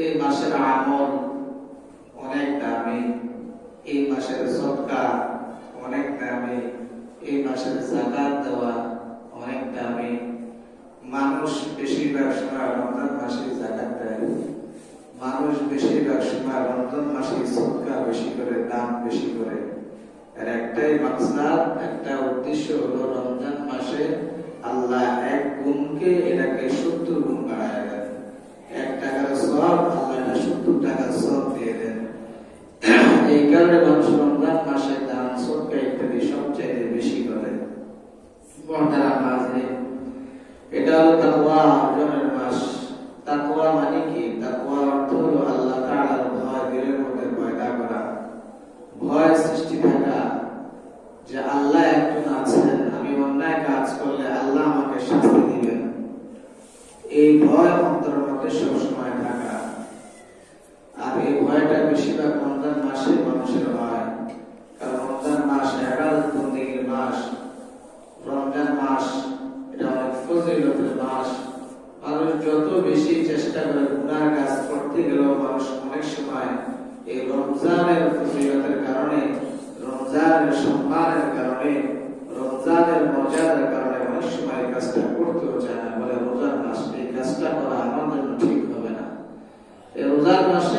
এই মাসের আমল অনেক দামি, এই মাসের সদকা অনেক দামি, এই মাসের জাকাত দেওয়া অনেক দামি। মানুষ বেশিরভাগ সময় রমজান মাসে জাকাত দেয়। মানুষ বেশিরভাগ সময় রমজান মাসে সদকা বেশি করে দাম বেশি করে। এর একটাই মাকসাদ, একটা উদ্দেশ্য হলো রমজান মাসে আল্লাহ এক গুণকে এটাকে সত্তর গুণ বাড়ায় দেন। কারণে মানুষ রমজান মাসে দান সদকা ইত্যাদি সবচাইতে বেশি করে। মাঝে এটা হলো তাকওয়া অর্জনের মাস তাকওয়া মানে কি? তাকওয়া অর্থ হলো আল্লাহ তাআলার ভয় মধ্যে পয়দা করা। ভয় সৃষ্টি থাকা, যে আল্লাহ একজন আছেন, আমি অন্যায় কাজ করলে আল্লাহ আমাকে শাস্তি দিবেন। এই ভয় অন্তরের মধ্যে সবসময় এই বেশিরভাগ রমজান মাসে মানুষের হয়। কারণ রমজান মাস এগারো বন্দীগীর মাস, রমজান মাস এটা অনেক ফজিলতের মাস। মানুষ যত বেশি চেষ্টা করে গুনার কাজ করতে গেলেও মানুষ অনেক সময় এই রমজানের ফজিলতের কারণে, রমজানের সম্মানের কারণে, রমজানের মর্যাদার কারণে অনেক সময় এই কাজটা করতেও চায় না। বলে রোজার মাস এই কাজটা করা আমার জন্য ঠিক হবে না এই রোজার মাসে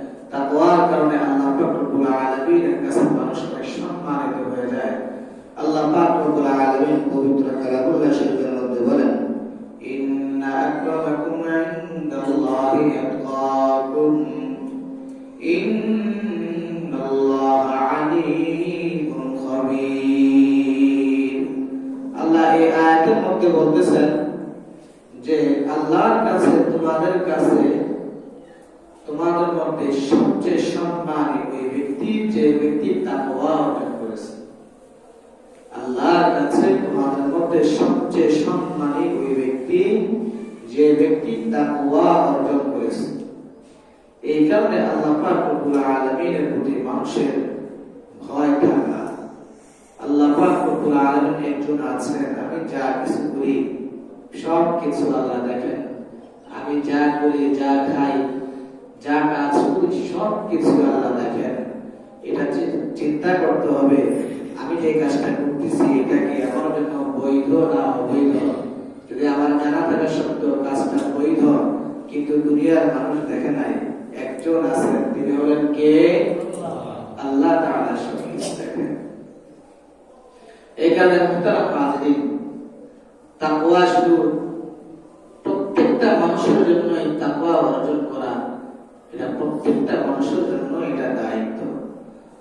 তাকওয়ার কারণে আল্লাহ পাক রব্বুল আলামিনের কাছে মানুষ সম্মানিত হয়ে যায়। আল্লাহ পাক রব্বুল আলামিন পবিত্র কালামুল্লাহ শরীফের মধ্যে বলেন, ইন্না আকরামাকুম ইনদাল্লাহি আতকাকুম। ইন্নাল্লাহা আলিমুন খাবীর। আল্লাহ এই আয়াতের মধ্যে বলতেছেন যে আল্লাহর কাছে তোমাদের কাছে মধ্যে সবচেয়ে সম্মানী ওই ব্যক্তি, যে ব্যক্তি অর্জন করেছে। আল্লাহর কাছে তোমাদের মধ্যে সবচেয়ে সম্মানী ওই ব্যক্তি, যে ব্যক্তি তাকওয়া অর্জন করেছে। এই কারণে আল্লাহ পাক রব্বুল প্রতি মানুষের ভয় থাকা। আল্লাহ পাক রব্বুল একজন আছেন, আমি যা কিছু করি সব কিছু আল্লাহ দেখেন। আমি যা করি, যা খাই যা কাজ করি, সব কিছু আল্লাহ দেখেন এটা চিন্তা করতে হবে, আমি যে কাজটা করতেছি, এটা আমার জন্য বৈধ না অবৈধ? যদি আমার জানা থাকা সত্ত্বেও কাজটা বৈধ, কিন্তু দুনিয়ার মানুষ দেখে নাই, একজন আছেন, তিনি হলেন কে? আল্লাহ তাআলা এই কারণে মুহতারাম হাজরিন তাকওয়া শুধু প্রত্যেকটা মানুষের জন্য এই তাকওয়া অর্জন করা এটা প্রত্যেকটা মানুষের জন্য এটা দায়িত্ব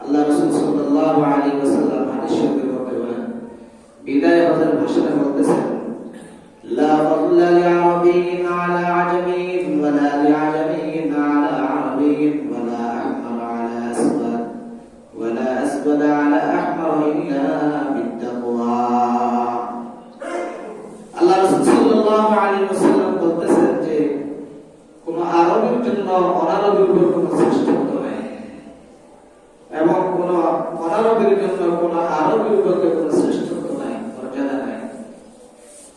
আল্লাহ রাসূল সাল্লাল্লাহু আলাইহি ওয়াসাল্লাম হাদিস শরীফের মধ্যে বলেন বিদায় হজের ভাষণে বলতেছেন لا فضل لعربي على عجمي ولا لعجمي على عربي ولا أحمر على أسود ولا أسود على أحمر إلا بالتقوى আল্লাহ রাসূল সাল্লাল্লাহু আলাইহি ওয়াসাল্লাম বলতেছেন যে কোন আরবের জন্য অনারবের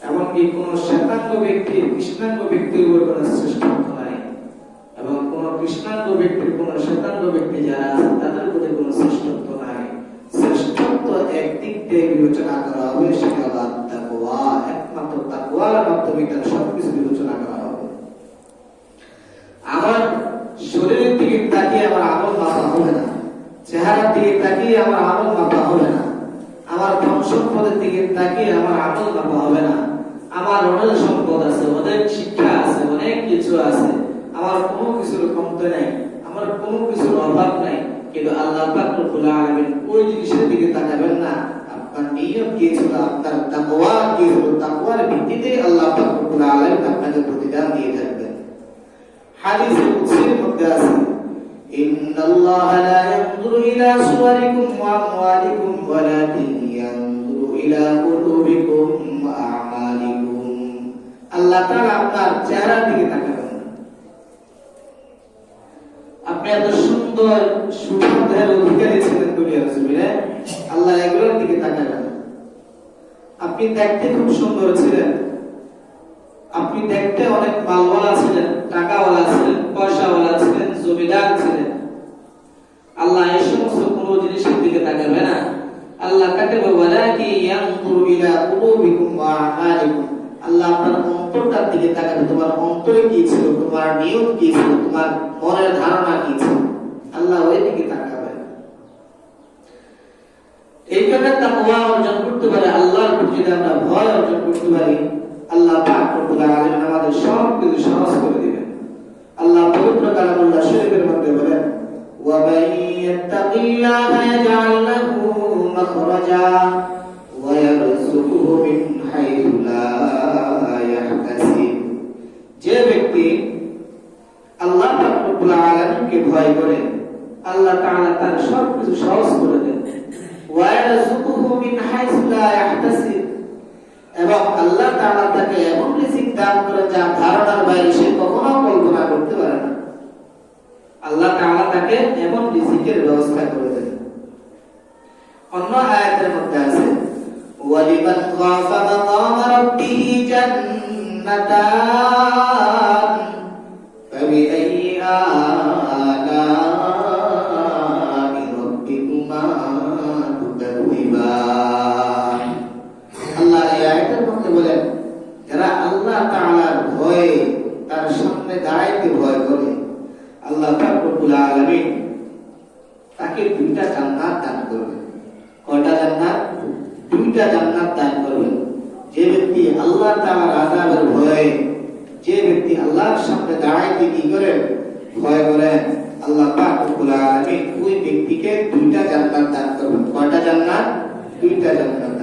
এমনকি কোন ব্যক্তি শ্রেষ্ঠত্ব নাই। এবং কোন ব্যক্তি যারা তাদের প্রতি শ্রেষ্ঠত্ব নাই। শ্রেষ্ঠত্ব বিবেচনা করা হবে, সেটা একমাত্র তাকওয়ার মাধ্যমে তার সবকিছু বিবেচনা করা হবে আমার শরীরের দিকে তাকিয়ে আমার আমল মাপা হবে না। চেহারার দিকে তাকিয়ে আমার আমল মাপা হবে না। আমার ধন সম্পদের দিকে তাকিয়ে আমার আমল মাপা হবে না। আমার অনেক সম্পদ আছে, অনেক শিক্ষা আছে, অনেক কিছু আছে। আমার কোনো কিছুর কমতে নাই, আমার কোনো কিছুর অভাব নাই। কিন্তু আল্লাহ পাক রব্বুল আলামিন ওই জিনিসের দিকে তাকাবেন না। আপনার নিয়ত কি ছিল? আপনার তাকওয়া কি হলো তাকওয়ার ভিত্তিতে আল্লাহ পাক রব্বুল আলামিন আপনাকে প্রতিদান দিয়ে থাকবেন। হাদিসে কুদসির মধ্যে আছে إن الله لا ينظر إلى صوركم وأموالكم ولكن ينظر إلى قلوبكم وأعمالكم আল্লাহ তাআলা আপনার চেহারার দিকে তাকাবেন না। আপনি এত সুন্দর সুগন্ধের অধিকারী ছিলেন দুনিয়ার জমিনে আল্লাহ এগুলোর দিকে তাকাবেন না। আপনি দেখতে খুব সুন্দর ছিলেন আপনি দেখতে অনেক মালওয়ালা ছিলেন, টাকাওয়ালা ছিলেন, পয়সাওয়ালা ছিলেন, জমিদার ছিলেন। আল্লাহ এই সমস্ত কোন জিনিসের দিকে তাকাবে না। আল্লাহ তাকাবে ওয়ালাকি ইলা কুলুবিকুম ওয়া আমালিকুম। আল্লাহ আপনার অন্তরটার দিকে তাকাবে, তোমার অন্তরে কি ছিল? তোমার নিয়ত কি ছিল? তোমার মনের ধারণা কি ছিল? আল্লাহ ওই দিকে তাকাবে। এইভাবে তাকওয়া অর্জন করতে পারে, আল্লাহর প্রতি আমরা ভয় অর্জন করতে পারি আল্লাহ আমাদের সব কিছু করে দিবেন। আল্লাহ পবিত্র কালামুল্লাহ শরীফের মধ্যে বলেন যে ব্যক্তি আল্লাহ পাক ভয় করে, আল্লাহ তাআলা তার সব সহজ করে দেন। ওয়া ইয়ারযুকুহু মিন এবং আল্লাহ তারা তাকে এমন রিজিক দান করেন যা ধারণার বাইরে সে কখনো কল্পনা করতে পারে না। আল্লাহ তাআলা তাকে এমন রিজিকের ব্যবস্থা করে দেন। অন্য আয়াতের মধ্যে আছে ওয়ালিমান খাফা মাকাম রাব্বিহি জান্নাতান। ভয়ে তার সামনে দাঁড়াইতে ভয় করে। আল্লাহ পাক তাকে দুইটা জান্নাত দান করবেন। কয়টা জান্নাত? দুইটা জান্নাত দান করবেন। যে ব্যক্তি আল্লাহ তাআলার আযাবের ভয়ে যে ব্যক্তি আল্লাহর সামনে দাঁড়াইতে কি করেন ভয় করেন আল্লাহ ওই ব্যক্তিকে দুইটা জান্নাত দান করবেন। কয়টা জান্নাত? দুইটা জান্নাত